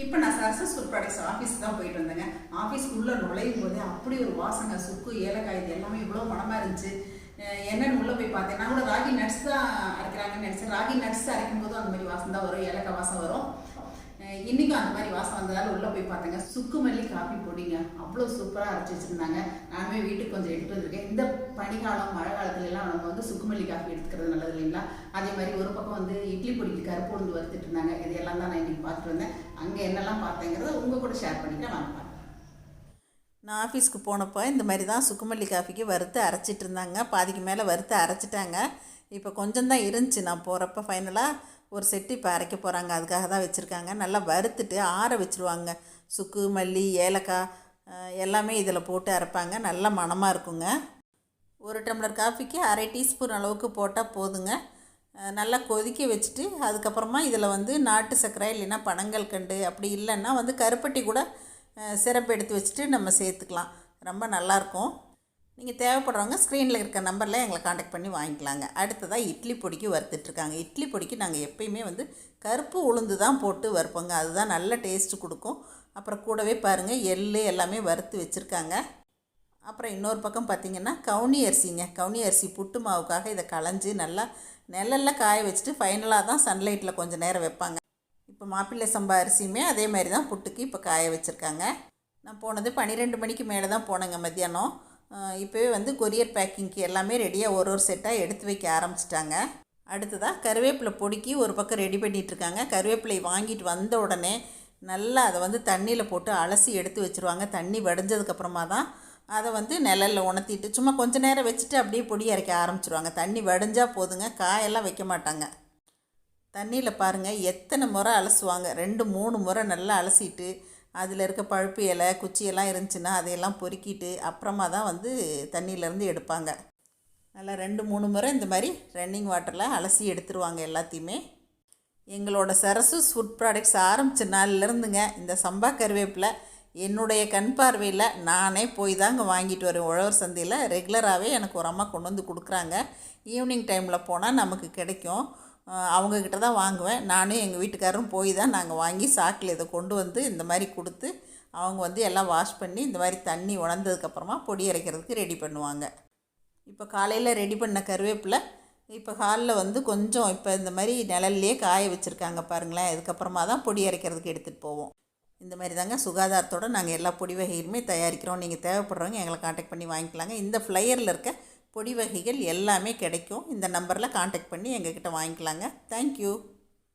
இப்போ நான் success food products office தான் போயிட்டு வந்தேங்க. ஆஃபீஸ்க்குள்ளே நுழையும் போதே அப்படி ஒரு வாசங்க சுக்கு ஏலக்காய் இது எல்லாமே இவ்வளோ மனமாக இருந்துச்சு. என்னென்னு உள்ளே போய் பார்த்தேன். நான் கூட ராகி நட்ஸ் தான் அரைக்கிறாங்கன்னு நினச்சேன். ராகி நட்ஸ் அரைக்கும் போதும் அந்த மாதிரி வாசம் தான் வரும் ஏலக்காய் வாசம் வரும். அஹ் இன்னைக்கும் அந்த மாதிரி வாசம் வந்ததால உள்ளே போய் பார்த்தேங்க சுக்கு மல்லி காப்பி பொடிங்க அவ்வளோ சூப்பராக அரைச்சி வச்சுருந்தாங்க. நானுமே வீட்டுக்கு கொஞ்சம் எடுத்து வந்திருக்கேன். இந்த பனிக்காலம் மழை காலத்துல எல்லாம் நம்ம வந்து சுக்கு மல்லி காப்பி எடுத்துக்கிறது நல்லது இல்லைங்களா? அதே மாதிரி ஒரு பக்கம் வந்து இட்லி பொடிக்கு கருப்பு உளுந்து வறுத்துட்டு இருந்தாங்க. இது எல்லாம் தான் நான் இன்னைக்கு பார்த்துட்டு வந்தேன். அங்கே என்னெல்லாம் பார்த்தேங்கிறத உங்கள் கூட ஷேர் பண்ணிக்கிறேன் வாங்க நான் ஆஃபீஸ்க்கு போனப்போ இந்த மாதிரி தான் சுக்குமல்லி காஃபிக்கு வறுத்து அரைச்சிட்டு இருந்தாங்க. பாதிக்கு மேலே வறுத்து அரைச்சிட்டாங்க. இப்போ கொஞ்சம் தான் இருந்துச்சு. நான் போகிறப்ப ஃபைனலாக ஒரு செட்டு இப்போ அரைக்க போகிறாங்க அதுக்காக தான் வச்சுருக்காங்க. நல்லா வறுத்துட்டு ஆற வச்சுருவாங்க. சுக்கு மல்லி ஏலக்காய் எல்லாமே இதில் போட்டு அரைப்பாங்க. நல்ல மணமாக இருக்குங்க. ஒரு டம்ளர் காஃபிக்கு அரை டீஸ்பூன் அளவுக்கு போட்டால் போதுங்க. நல்லா கொதிக்க வச்சுட்டு அதுக்கப்புறமா இதில் வந்து நாட்டு சர்க்கரை இல்லைன்னா பனங்கள் கண்டு அப்படி இல்லைன்னா வந்து கருப்பட்டி கூட சிறப்பு எடுத்து வச்சுட்டு நம்ம சேர்த்துக்கலாம். ரொம்ப நல்லாயிருக்கும் நீங்கள் தேவைப்படுறவங்க ஸ்க்ரீனில் இருக்க நம்பரில் எங்களை காண்டாக்ட் பண்ணி வாங்கிக்கலாங்க. அடுத்ததாக இட்லி பொடிக்கு வறுத்துட்ருக்காங்க இட்லி பொடிக்கு நாங்கள் எப்பயுமே வந்து கருப்பு உளுந்து தான் போட்டு வறுப்போங்க. அதுதான் நல்ல டேஸ்ட்டு கொடுக்கும். அப்புறம் கூடவே பாருங்கள் எள்ளு எல்லாமே வறுத்து வச்சுருக்காங்க. அப்புறம் இன்னொரு பக்கம் பார்த்திங்கன்னா கவுனி அரிசிங்க. கவுனி அரிசி புட்டு மாவுக்காக இதை களைஞ்சி நல்லா நிழல்ல காய வச்சுட்டு ஃபைனலாக தான் சன்லைட்டில் கொஞ்சம் நேரம் வைப்பாங்க. இப்போ மாப்பிள்ளை சம்பா அரிசியுமே அதே மாதிரி தான் புட்டுக்கு இப்போ காய வச்சுருக்காங்க. நான் போனது பன்னிரெண்டு மணிக்கு மேலே தான் போனேங்க மத்தியானம். இப்போவே வந்து கொரியர் பேக்கிங்க்கு எல்லாமே ரெடியாக ஒரு ஒரு செட்டாக எடுத்து வைக்க ஆரம்பிச்சிட்டாங்க. அடுத்ததாக கருவேப்பிலை பொடுக்கி ஒரு பக்கம் ரெடி பண்ணிகிட்ருக்காங்க கருவேப்பிலை வாங்கிட்டு வந்த உடனே நல்லா அதை வந்து தண்ணியில் போட்டு அலசி எடுத்து வச்சுருவாங்க. தண்ணி வடிஞ்சதுக்கப்புறமா தான் அதை வந்து நிழலில் உணர்த்திட்டு சும்மா கொஞ்ச நேரம் வச்சுட்டு அப்படியே பொடி அரைக்க ஆரம்பிச்சிருவாங்க. தண்ணி வடிஞ்சால் போதுங்க காயெல்லாம் வைக்க மாட்டாங்க. தண்ணியில் பாருங்கள் எத்தனை முறை அலசுவாங்க. ரெண்டு மூணு முறை நல்லா அலசிட்டு அதில் இருக்க பழுப்பு இலை குச்சியெல்லாம் இருந்துச்சுன்னா அதையெல்லாம் பொறுக்கிட்டு அப்புறமா தான் வந்து தண்ணியிலேருந்து எடுப்பாங்க. நல்லா ரெண்டு மூணு முறை இந்த மாதிரி ரன்னிங் வாட்டரில் அலசி எடுத்துருவாங்க எல்லாத்தையுமே. எங்களோட சரசூஸ் ஃபுட் ப்ராடக்ட்ஸ் ஆரம்பித்த நாள்லேருந்துங்க இந்த சம்பா கருவேப்பிலை என்னுடைய கண் பார்வையில் நானே போய் தாங்க வாங்கிட்டு வரேன் உழவர் சந்தையில் ரெகுலராகவே எனக்கு ஒரு அம்மா கொண்டு வந்து கொடுக்குறாங்க. ஈவினிங் டைமில் போனால் நமக்கு கிடைக்கும். அவங்கக்கிட்ட தான் வாங்குவேன். நானும் எங்கள் வீட்டுக்காரரும் போய் தான் நாங்கள் வாங்கி சாக்கில் இதை கொண்டு வந்து இந்த மாதிரி கொடுத்து அவங்க வந்து எல்லாம் வாஷ் பண்ணி இந்த மாதிரி தண்ணி உணர்ந்ததுக்கப்புறமா பொடி அரைக்கிறதுக்கு ரெடி பண்ணுவாங்க. இப்போ காலையில் ரெடி பண்ண கருவேப்பிலை இப்போ ஹாலில் வந்து கொஞ்சம் இப்போ இந்த மாதிரி நிழல்லையே காய வச்சுருக்காங்க பாருங்களேன். இதுக்கப்புறமா தான் பொடி அரைக்கிறதுக்கு எடுத்துகிட்டு போவோம். இந்த மாதிரி தாங்க சுகாதாரத்தோட நாங்கள் எல்லா பொடி வகைகளுமே தயாரிக்கிறோம். நீங்கள் தேவைப்படுறவங்க எங்களை காண்டாக்ட் பண்ணி வாங்கிக்கலாங்க. இந்த ஃப்ளையரில் இருக்க பொடி வகைகள் எல்லாமே கிடைக்கும். இந்த நம்பரில் காண்டாக்ட் பண்ணி எங்ககிட்ட வாங்கிக்கலாங்க. தேங்க்யூ